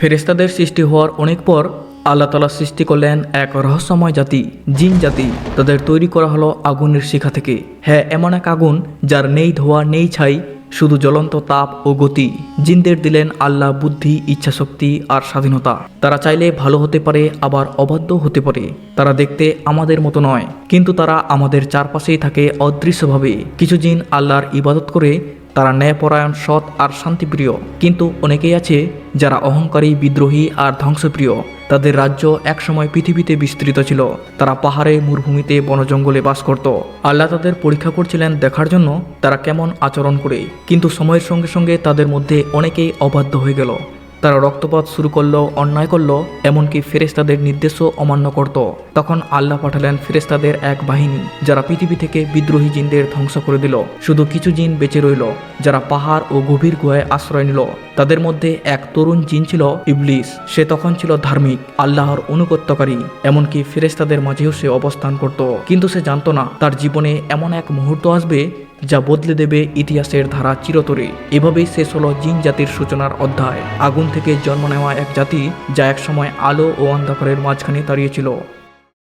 ফেরেস্তাদের সৃষ্টি হওয়ার অনেক পর আল্লাহ তালা সৃষ্টি করলেন এক রহস্যময় জাতি, জিন জাতি। তাদের তৈরি করা হলো আগুনের শিখা থেকে। হ্যাঁ এমন এক আগুন যার নেই ধোয়া, নেই ছাই, শুধু জ্বলন্ত তাপ ও গতি। জিনদের দিলেন আল্লাহ বুদ্ধি, ইচ্ছাশক্তি আর স্বাধীনতা। তারা চাইলে ভালো হতে পারে, আবার অবাধ্য হতে পারে। তারা দেখতে আমাদের মতো নয়, কিন্তু তারা আমাদের চারপাশেই থাকে অদৃশ্যভাবে। কিছু জিন আল্লাহর ইবাদত করে তারা ন্যায়পরায়ণ, সৎ আর শান্তিপ্রিয়। কিন্তু অনেকেই আছে যারা অহংকারী, বিদ্রোহী আর ধ্বংসপ্রিয়। তাদের রাজ্য একসময় পৃথিবীতে বিস্তৃত ছিল। তারা পাহাড়ে, মরুভূমিতে, বনজঙ্গলে বাস করত। আল্লাহ তাদের পরীক্ষা করছিলেন দেখার জন্য তারা কেমন আচরণ করে। কিন্তু সময়ের সঙ্গে সঙ্গে তাদের মধ্যে অনেকেই অবাধ্য হয়ে গেল। তারা রক্তপাত শুরু করল অন্যায় করল এমনকি ফেরেস্তাদের নির্দেশও অমান্য করত। তখন আল্লাহ পাঠালেন ফেরেস্তাদের এক বাহিনী, যারা পৃথিবী থেকে বিদ্রোহী জিনদের ধ্বংস করে দিল। শুধু কিছু জিন বেঁচে রইল, যারা পাহাড় ও গভীর গুহায় আশ্রয় নিল। তাদের মধ্যে এক তরুণ জিন ছিল ইবলিস। সে তখন ছিল ধার্মিক, আল্লাহর অনুগত্যকারী, এমনকি ফেরেস্তাদের মাঝেও সে অবস্থান করত। কিন্তু সে জানতো না, তার জীবনে এমন এক মুহূর্ত আসবে যা বদলে দেবে ইতিহাসের ধারা চিরতরে। এভাবেই শেষ হলো জিন জাতির সূচনার অধ্যায়। আগুন থেকে জন্ম নেওয়া এক জাতি, যা একসময় আলো ও অন্ধকারের মাঝখানে দাঁড়িয়েছিল